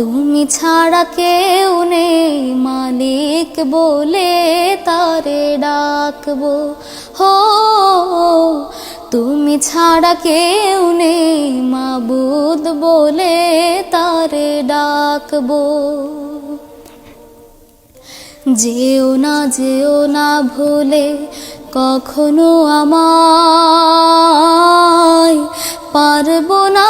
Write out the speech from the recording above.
তুমি ছাড়া কেউ নেই, মালিক বলে তারে ডাকবো। হো, তুমি ছাড়া কেউ নেই, মাবুদ বলে তারে ডাকবো। যেও না যেও না ভুলে কখনো আমায় পারব না